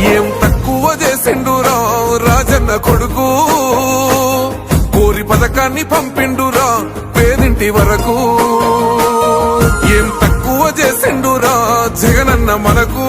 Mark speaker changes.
Speaker 1: ఏం తక్కువ చేసిండు రాజన్న కొడుకు? కోరి పథకాన్ని పంపిండురా పేదింటి వరకు. ఏం తక్కువ చేసిండురా జగనన్న మనకు?